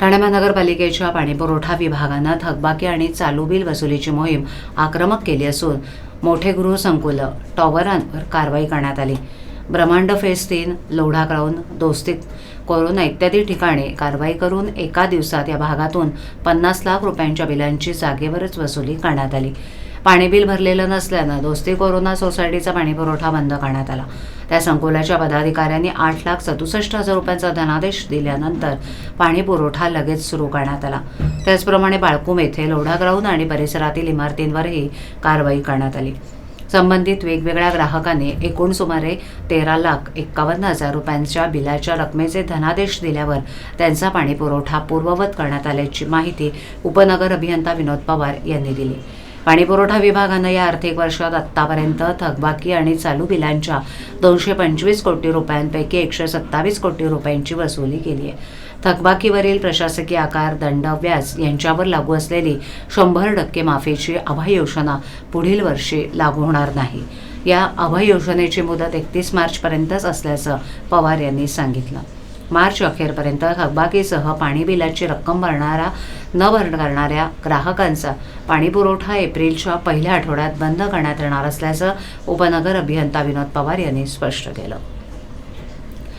ठाणे महानगरपालिकेच्या पाणीपुरवठा विभागानं थकबाकी आणि चालू बिल वसुलीची मोहीम आक्रमक केली असून मोठे गृह संकुल टॉवरांवर कारवाई करण्यात आली. ब्रह्मांड फेस तीन लोढा ग्राउंड दोस्तीत कोरोना इत्यादी ठिकाणी कारवाई करून एका दिवसात या भागातून पन्नास लाख रुपयांच्या बिलांची जागेवरच वसुली करण्यात आली. पाणी बिल भरलेलं नसल्यानं दोस्ती कोरोना सोसायटीचा पाणीपुरवठा बंद करण्यात आला. त्या संकुलाच्या पदाधिकाऱ्यांनी आठ लाख सदुसष्ट हजार रुपयांचा धनादेश दिल्यानंतर पाणी पुरवठा लगेच सुरू करण्यात आला. त्याचप्रमाणे बाळकूम येथे लोढा ग्राउंड आणि परिसरातील इमारतींवरही कारवाई करण्यात आली. संबंधित वेगवेगळ्या ग्राहकांनी एकूण सुमारे तेरा लाख एक्कावन्न हजार रुपयांच्या बिलाच्या रकमेचे धनादेश दिल्यावर त्यांचा पाणीपुरवठा पूर्ववत करण्यात आल्याची माहिती उपनगर अभियंता विनोद पवार यांनी दिली. पाणीपुरवठा विभागानं या आर्थिक वर्षात आत्तापर्यंत थकबाकी आणि चालू बिलांच्या दोनशे पंचवीस कोटी रुपयांपैकी एकशे सत्तावीस कोटी रुपयांची वसुली केली आहे. थकबाकीवरील प्रशासकीय आकार दंड व्याज यांच्यावर लागू असलेली शंभर टक्के माफीची अभय योजना पुढील वर्षी लागू होणार नाही. या अभय योजनेची मुदत एकतीस मार्चपर्यंतच असल्याचं पवार यांनी सांगितलं. मार्च अखेरपर्यंत थकबाकीसह पाणी बिलाची रक्कम भरणारा न भर करणाऱ्या ग्राहकांचा पाणीपुरवठा एप्रिलच्या पहिल्या आठवड्यात बंद करण्यात येणार असल्याचं उपनगर अभियंता विनोद पवार यांनी स्पष्ट केलं.